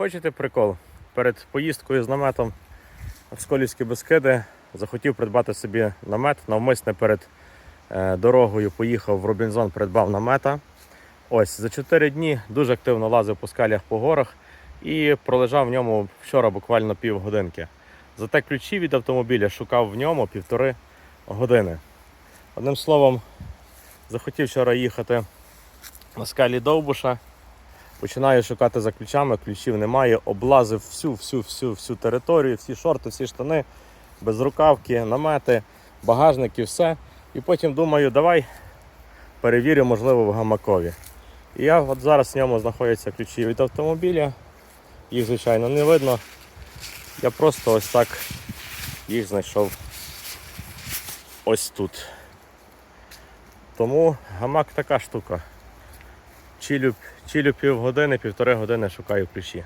Хочете прикол? Перед поїздкою з наметом в Сколівські Бескиди захотів придбати собі намет. Навмисне перед е, дорогою поїхав в Робінзон, придбав намета. Ось за 4 дні дуже активно лазив по скалях по горах і пролежав в ньому вчора буквально півгодинки. Зате ключі від автомобіля шукав в ньому півтори години. Одним словом, захотів вчора їхати на скалі Довбуша. Починаю шукати за ключами, ключів немає, облазив всю, всю, всю, всю територію, всі шорти, всі штани, безрукавки, намети, багажники, все. І потім думаю, давай перевірю, можливо, в гамакові. І я от зараз в ньому знаходяться ключі від автомобіля. Їх, звичайно, не видно. Я просто ось так їх знайшов ось тут. Тому гамак така штука. Чилю, чилю півгодини, півтори години шукаю ключі.